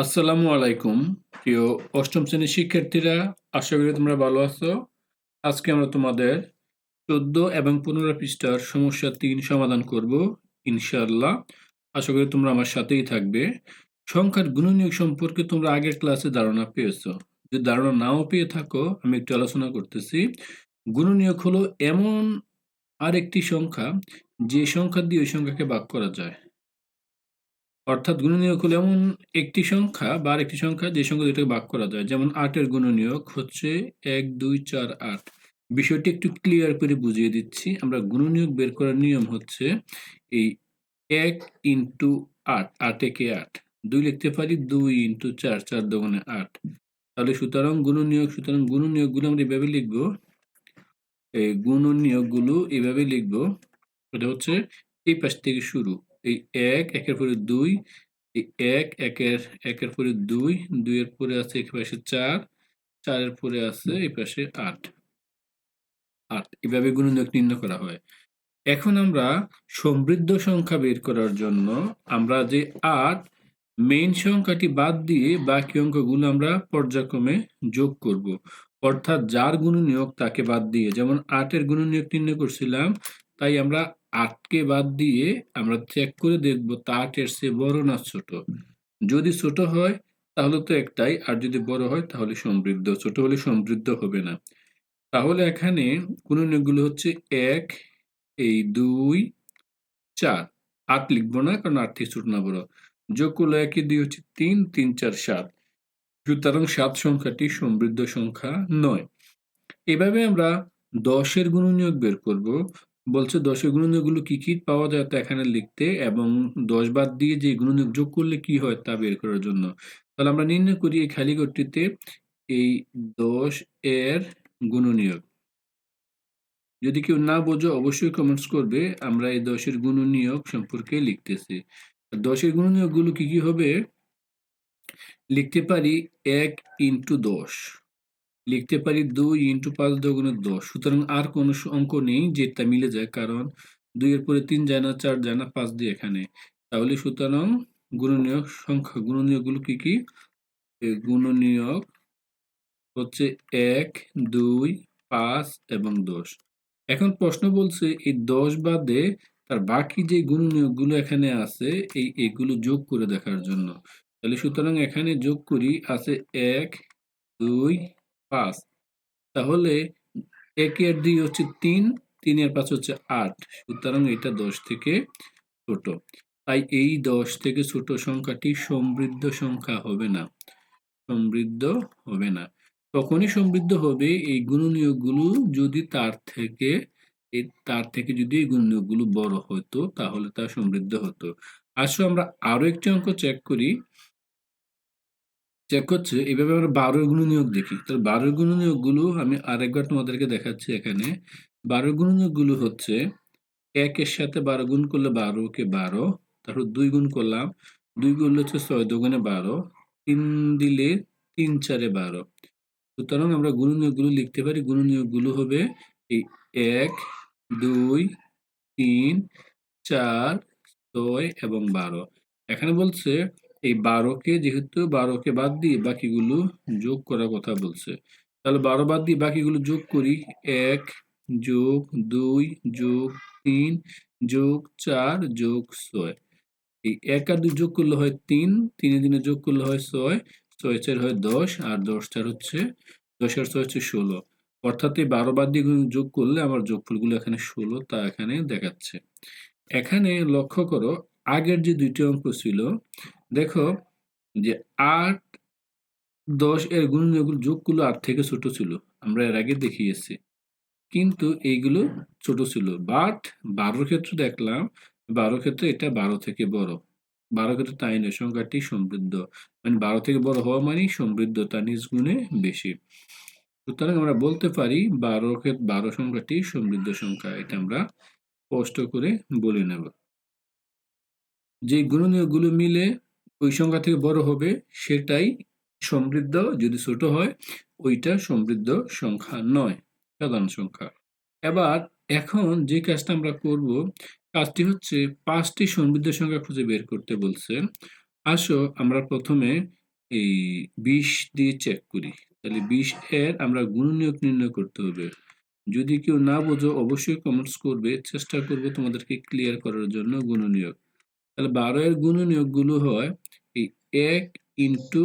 আসসালামু আলাইকুম, প্রিয় অষ্টম শ্রেণির শিক্ষার্থীরা, আশা করি তোমরা ভালো আছো। আজকে আমরা তোমাদের চোদ্দ এবং পনেরো পৃষ্ঠার সমস্যা তিন সমাধান করব, ইনশাআল্লাহ। আশা করি তোমরা আমার সাথেই থাকবে। সংখ্যার গুণনীয়ক সম্পর্কে তোমরা আগের ক্লাসে ধারণা পেয়েছ। যদি ধারণা নাও পেয়ে থাকো, আমি একটু আলোচনা করতেছি। গুণনীয়ক হলো এমন আরেকটি সংখ্যা, যে সংখ্যা দিয়ে ওই সংখ্যাকে ভাগ করা যায়। অর্থাৎ গুণনীয়ক হলো এমন একটি সংখ্যা বা একটি সংখ্যা যে সংখ্যা দুটোকে ভাগ করা যায়। যেমন আটের গুণনীয়ক হচ্ছে এক, দুই, চার, আট। বিষয়টি একটু ক্লিয়ার করে বুঝিয়ে দিচ্ছি। আমরা গুণনীয়ক বের করার নিয়ম হচ্ছে এই এক ইন্টু আট আট একে আট। দুই লিখতে পারি দুই ইন্টু চার চার দোকানে আট। তাহলে সুতরাং গুণনীয়ক, সুতরাং গুণনীয়কগুলো আমরা এভাবে লিখব। এই গুণনীয়কগুলো এভাবে লিখব। এটা হচ্ছে এই পাশ থেকে শুরু। এই এক, একের পরে দুই, এই এক, একের একের পরে দুই, দুইয়ের পরে আছে এই পাশে চার, চারের পরে আছে এই পাশে আট। আট, এভাবে গুণনীয়ক নির্ণয় করা হয়। এখন আমরা সমৃদ্ধ সংখ্যা বের করার জন্য আমরা যে আট মেইন সংখ্যাটি বাদ দিয়ে বাকি অঙ্কগুলো আমরা পর্যায়ক্রমে যোগ করব। অর্থাৎ যার গুণনীয়ক তাকে বাদ দিয়ে, যেমন আটের গুণনীয়ক নির্ণয় করছিলাম, তাই আমরা আটকে বাদ দিয়ে আমরা চেক করে দেখব তা আটের চেয়ে বড় না ছোট। যদি ছোট হয়, তাহলে তো একটাই, আর যদি বড় হয়, তাহলে সমৃদ্ধ। ছোট হলে সমৃদ্ধ হবে না। তাহলে এখানে গুণনীয়কগুলো হচ্ছে এক, এই দুই, চার। আট লিখব না, কারণ আট থেকে ছোট না বড়। যোগ করলে একই দুই হচ্ছে তিন তিন, চার, সাত। সুতরাং সাত সংখ্যাটি সমৃদ্ধ সংখ্যা নয়। এভাবে আমরা দশের গুণনীয়ক বের করব। বলছে দশের গুণনীয়কগুলো কি কি পাওয়া যায় তা এখানে লিখতে এবং দশ বাদ দিয়ে যে গুণনীয়ক যোগ করলে কি হয় তা বের করার জন্য। তাহলে আমরা নির্ণয় করি এই খালি ঘরটিতে এই দশ এর গুণনীয়ক। যদি কেউ না বোঝো অবশ্যই কমেন্টস করবে, আমরা এই দশের গুণনীয়ক সম্পর্কে লিখতেছি। দশের গুণনীয়কগুলো কি কি হবে? লিখতে পারি এক ইন্টু দশ। লিখতে পারি দুই ইন্টু পাঁচ দগুণের দশ। সুতরাং আর কোনো অঙ্ক নেই, যেটা মিলে যায়, কারণ দুইয়ের পরে তিন যায় না, চার যায় না, পাঁচ দিয়ে এখানে। তাহলে সুতরাং গুণনীয়ক সংখ্যা গুণনীয়কগুলো কি কি? গুণনীয়ক হচ্ছে এক, দুই, পাঁচ এবং দশ। এখন প্রশ্ন বলছে, এই দশ বাদে তার বাকি যে গুণনীয়কগুলো এখানে আছে, এই এগুলো যোগ করে দেখার জন্য। তাহলে সুতরাং এখানে যোগ করি, আছে এক, দুই পাঁচ। তাহলে একের দুই হচ্ছে তিন তিনের পাঁচ হচ্ছে আট। সুতরাং এটা দশ থেকে ছোট। তাই এই দশ থেকে ছোট সংখ্যাটি সমৃদ্ধ সংখ্যা হবে না। সমৃদ্ধ হবে না। তখনই সমৃদ্ধ হবে এই গুণনীয়কগুলো যদি তার থেকে তার থেকে যদি এই গুণনীয়কগুলো বড় হতো, তাহলে তা সমৃদ্ধ হতো। আসলে আমরা আরও একটি অঙ্ক চেক করি। চেক হচ্ছে এইভাবে আমরা বারো গুণনীয়ক দেখি। তাহলে বারো গুণনীয়কগুলো আমি আরেকবার তোমাদেরকে দেখাচ্ছি এখানে। বারো গুণনীয়কগুলো হচ্ছে একের সাথে বারো গুণ করলে বারোকে বারো, তারপর দুই গুণ করলাম, দুই গুণ হচ্ছে ছয় দুগুণে বারো, তিন দিলে তিন চারে বারো। সুতরাং আমরা গুণনীয়কগুলো লিখতে পারি গুণনীয়কগুলো হবে এই এক, দুই, তিন, চার, ছয় এবং বারো। এখানে বলছে এই বারোকে যেহেতু বারোকে বাদ দিয়ে বাকিগুলো যোগ করার কথা বলছে, তাহলে বারো বাদ দিয়ে বাকিগুলো যোগ করি, এক যোগ দুই যোগ তিন যোগ চার যোগ ছয়। এই এক আর দুই যোগ করলে হয় তিন, তিনে দিনে যোগ করলে হয় ছয় ছয় চার হয় দশ, আর দশ চার হচ্ছে, দশ আর ছয় হচ্ছে ষোলো। অর্থাৎ এই বারো বাদ দিয়ে যোগ করলে আমার যোগফলগুলো এখানে ষোলো, তা এখানে দেখাচ্ছে। এখানে লক্ষ্য করো, আগের যে দুইটি অঙ্ক ছিল দেখো যে আট দশ এর গুণনীয়কগুলো যোগগুলো আট থেকে ছোট ছিল। আমরা এর আগে দেখিয়েছি। কিন্তু এইগুলো ছোট ছিল। বাট বারোর ক্ষেত্রে দেখলাম বারো ক্ষেত্রে এটা বারো থেকে বড়। বারো ক্ষেত্রে তাই নয়, সংখ্যাটি সমৃদ্ধ। মানে বারো থেকে বড় হওয়া মানে সমৃদ্ধ তার নিজ গুণে বেশি। সুতরাং আমরা বলতে পারি বারো ক্ষেত্রে বারো সংখ্যাটি সমৃদ্ধ সংখ্যা। এটা আমরা স্পষ্ট করে বলে নেব। যে গুণনীয়কগুলো মিলে ওই সংখ্যা থেকে বড় হবে সেটাই সমৃদ্ধ, যদি ছোট হয়, ওইটা সমৃদ্ধ সংখ্যা নয়, সাধারণ সংখ্যা এবার এখন যে কাজটা আমরা করব, কাজটি হচ্ছে পাঁচটি সমৃদ্ধ সংখ্যা খুঁজে বের করতে বলছে আসো আমরা প্রথমে এই ২০ দিয়ে চেক করি। তাহলে ২০ এর আমরা গুণনীয়ক নির্ণয় করতে হবে। যদি কেউ না বোঝো, অবশ্যই কমেন্টস করবে। চেষ্টা করব তোমাদেরকে ক্লিয়ার করার জন্য গুণনীয়ক। তাহলে ১২ এর গুণনীয়কগুলো হয় ১ ইনটু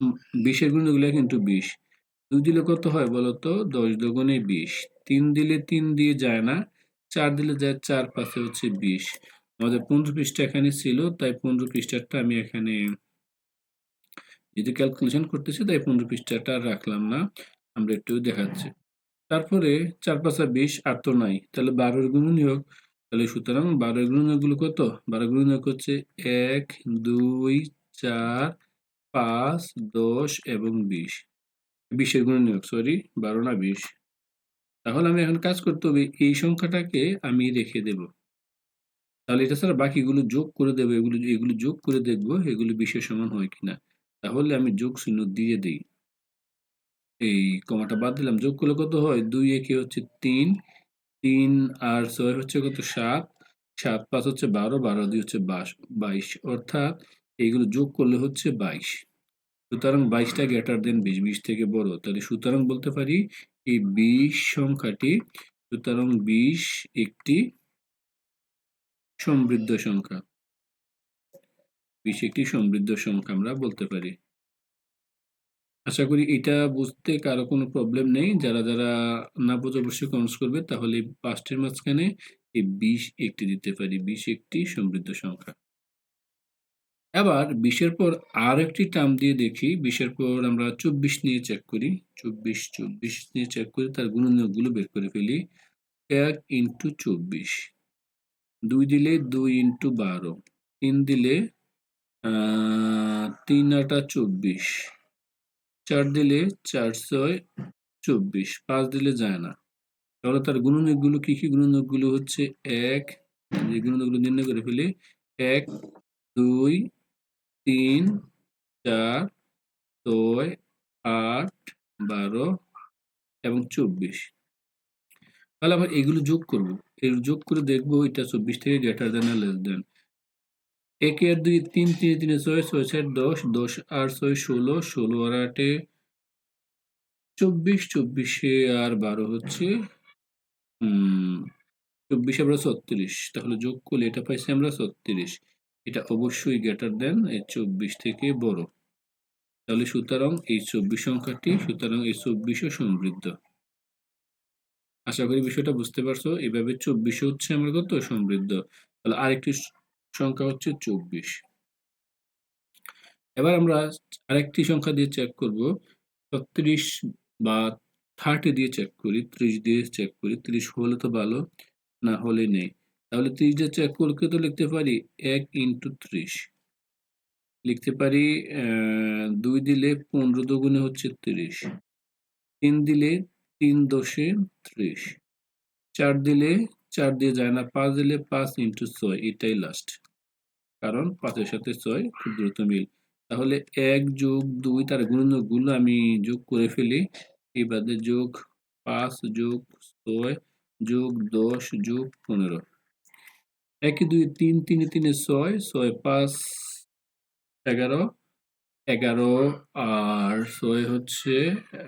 উম ২০ এর গুণনীয়কগুলো ১ ইনটু ২০ ২ দিলে কত হয় বলতো? ১০ দোগুণে ২০ ৩ দিলে ৩ দিয়ে যায় না। ৪ দিলে যায় ৪ পাঁচে হচ্ছে ২০ আমাদের ১৫ পৃষ্ঠা এখানে ছিল, তাই ১৫ পৃষ্ঠারটা আমি এখানে যেহেতু ক্যালকুলেশন করতেছি, তাই ১৫ পৃষ্ঠাটা রাখলাম না। আমরা একটু দেখাচ্ছি। তারপরে ৪ পাঁচা ২০ আর তো নাই। তাহলে ১২ এর গুণনীয়ক তাহলে সুতরাং ১২ এর গুণনীয়কগুলো কত? ১২ এর গুণনীয়ক হচ্ছে ১, ২, ৪, ৫, ১০ এবং ২০ ২০ এর গুণনীয়ক সরি ১২ না ২০ তাহলে আমি এখন কাজ করতে হবে এই সংখ্যাটাকে আমি রেখে দেব। তাহলে এটা ছাড়া বাকিগুলো যোগ করে দেব। এগুলো এগুলো যোগ করে দেখব এগুলো ২০ এর সমান হয় কিনা। তাহলে আমি যোগ চিহ্ন দিয়ে দিই এই কমাটা বাদ দিলাম। যোগ করলে কত হয়? দুই একে হচ্ছে ৩, ৩ আর ছয় হচ্ছে কত? ৭, ৭ ৫ হচ্ছে ১২, ১২ ২ হচ্ছে ২২ অর্থাৎ এইগুলো যোগ করলে হচ্ছে ২২ সুতরাং ২২ টা গ্রেটার দেন বিশ বিশ থেকে বড়। তাহলে সুতরাং বলতে পারি এই ২০ সংখ্যাটি সুতরাং ২০ একটি সমৃদ্ধ সংখ্যা। ২০ একটি সমৃদ্ধ সংখ্যা আমরা বলতে পারি। আশা করি এটা বুঝতে কারও কোনো প্রবলেম নেই। যারা, যারা না বোঝে অবশ্যই কমেন্টস করবে। তাহলে ৫ টির মাঝখানে এই ২০ একটি দিতে পারি। ২০ একটি সমৃদ্ধ সংখ্যা। এবার ২০ পর আর একটি টার্ম দিয়ে দেখি। ২০ এর পর আমরা ২৪ নিয়ে চেক করি। ২৪, ২৪ নিয়ে চেক করি তার গুণনীয়কগুলো বের করে ফেলি। এক ইন্টু চব্বিশ দুই দিলে দুই ইন্টু বারো তিন দিলে তিন আটা ২৪ ৪ দিলে ৪ ৬ ২৪ ৫ দিলে যায় না। তাহলে তার গুণনীয়কগুলো কি, কি? গুণনীয়কগুলো হচ্ছে ১ এই গুণনীয়কগুলো নির্ণয় করে ফেলি। ১, ২, ৩, ৪, ৬, ৮, ১২ এবং ২৪ তাহলে আমরা এগুলো যোগ করব। এগুলো যোগ করে দেখব এটা ২৪ থেকে গ্রেটার দেন লেস দেন। ১ আর ২ ৩, ৩ ৩ ৬, ৬ ৪ ১০, ১০ আর ৬ ১৬, ১৬ আর ৮ এ ২৪, ২৪ এ আর ১২ হচ্ছে ২৪ আমরা ৩৬ তাহলে যোগ করলে এটা পাইছি আমরা ৩৬ এটা অবশ্যই গ্রেটার দেন এই ২৪ থেকে বড়। তাহলে সুতরাং এই ২৪ সংখ্যাটি সুতরাং এই ২৪ ও সমৃদ্ধ। আশা করি বিষয়টা বুঝতে পারছ। এভাবে ২৪ হচ্ছে আমার কত? সমৃদ্ধ। তাহলে আরেকটি সংখ্যা হচ্ছে ২৪ এবার আমরা আরেকটি সংখ্যা দিয়ে চেক করব। ৩৬ বা ৩০ দিয়ে চেক করি, ৩০ দিয়ে চেক করি। ৩০ হলে তো ভালো, না হলে নেই। তাহলে ৩০ দিয়ে চেক করলে তো লিখতে পারি ১ ইনটু ৩০ লিখতে পারি ২ দিলে ১৫ দুগুণে হচ্ছে ৩০ ৩ দিলে তিন দশে ৩০ ৪ দিলে চার দিয়ে যায় না পাঁচ দিলে পাঁচ ইন্টু ছয় এটাই লাস্ট। কারণ পাঁচের সাথে ছয় খুব দ্রুত মিল। তাহলে এক যোগ দুই, তার গুণনীয়কগুলো আমি যোগ করে ফেলি। এবারে যোগ পাঁচ যোগ ছয় যোগ ১০ যোগ ১৫ ১ ২ ৩ ৩ ৩ ৬ ৬ ৫ ১১ ১১ আর ছয় হচ্ছে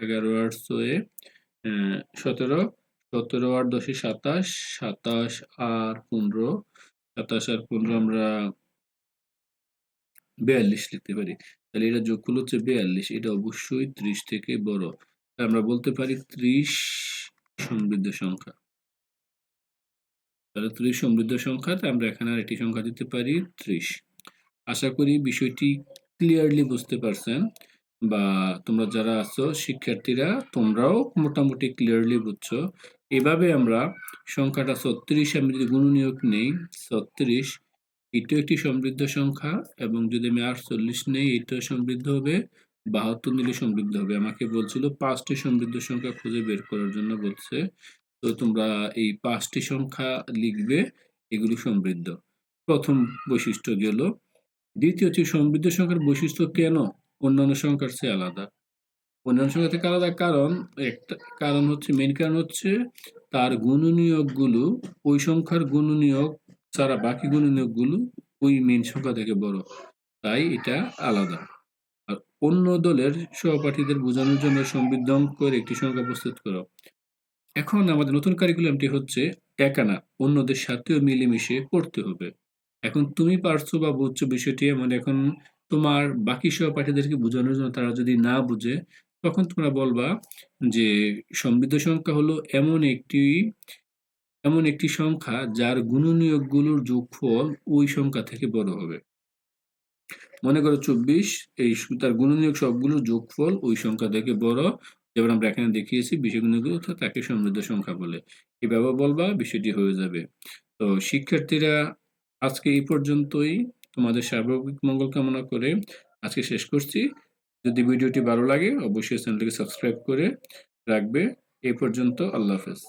১১ আর ৬ ১৭ ১৭ আর ১০ এ ২৭ ২৭ আর ১৫ ২৭ আর ১৫ আমরা ৪২ লিখতে পারি। তাহলে এটা যোগফল হচ্ছে ৪২ এটা অবশ্যই ৩০ থেকে বড়। আমরা বলতে পারি ৩০ সমৃদ্ধ সংখ্যা। তাহলে ৩০ সমৃদ্ধ সংখ্যা আমরা এখানে আর একটি সংখ্যা দিতে পারি ৩০ আশা করি বিষয়টি ক্লিয়ারলি বুঝতে পারছেন বা তোমরা যারা আছো, শিক্ষার্থীরা, তোমরাও মোটামুটি ক্লিয়ারলি বুঝছ। এভাবে আমরা সংখ্যাটা ৩৬ আমি যদি গুণনীয়ক নেই ৩৬ এটাও একটি সমৃদ্ধ সংখ্যা এবং যদি আমি ৪৮ নেই, এটাও সমৃদ্ধ হবে ৭২ নিলে সমৃদ্ধ হবে। আমাকে বলছিল পাঁচটি সমৃদ্ধ সংখ্যা খুঁজে বের করার জন্য বলছে। তো তোমরা এই পাঁচটি সংখ্যা লিখবে, এগুলো সমৃদ্ধ। প্রথম বৈশিষ্ট্য গেল। দ্বিতীয় হচ্ছে সমৃদ্ধ সংখ্যার বৈশিষ্ট্য কেন অন্যান্য সংখ্যার চেয়ে আলাদা? অন্যান্য সংখ্যা থেকে আলাদা কারণ, একটা কারণ হচ্ছে মেইন কারণ হচ্ছে, তার গুণনীয়কগুলো, ওই সংখ্যার গুণনীয়ক ছাড়া বাকি গুণনীয়কগুলো ওই মেইন সংখ্যা থেকে বড়। তাই এটা আলাদা। আর অন্য দলের সহপাঠীদের বোঝানোর জন্য সমৃদ্ধ অঙ্কের একটি সংখ্যা প্রস্তুত করো। এখন আমাদের নতুন কারিকুলামটি হচ্ছে একানা অন্যদের সাথেও মিলেমিশে পড়তে হবে। এখন তুমি পারছ বা বুঝছ বিষয়টি মানে এখন তোমার বাকি সহপাঠীদেরকে বোঝানোর জন্য তারা যদি না বুঝে, তখন তোমরা বলবা যে সমৃদ্ধ সংখ্যা হলো এমন একটি এমন একটি সংখ্যা যার গুণনীয়কগুলোর যোগফল ওই সংখ্যা থেকে বড় হবে। মনে করো ২৪ এই তার গুণনীয়ক সবগুলোর যোগফল ওই সংখ্যা থেকে বড়। যেমন আমরা এখানে দেখিয়েছি অর্থাৎ তাকে সমৃদ্ধ সংখ্যা বলে। এভাবে বলবা বিষয়টি হয়ে যাবে। তো শিক্ষার্থীরা, আজকে এই পর্যন্তই। তোমাদের সার্বভৌমিক মঙ্গল কামনা করে আজকে শেষ করছি। যদি ভিডিওটি ভালো লাগে, অবশ্যই চ্যানেলটিকে সাবস্ক্রাইব করে রাখবে। এই পর্যন্ত আল্লাহ হাফেজ।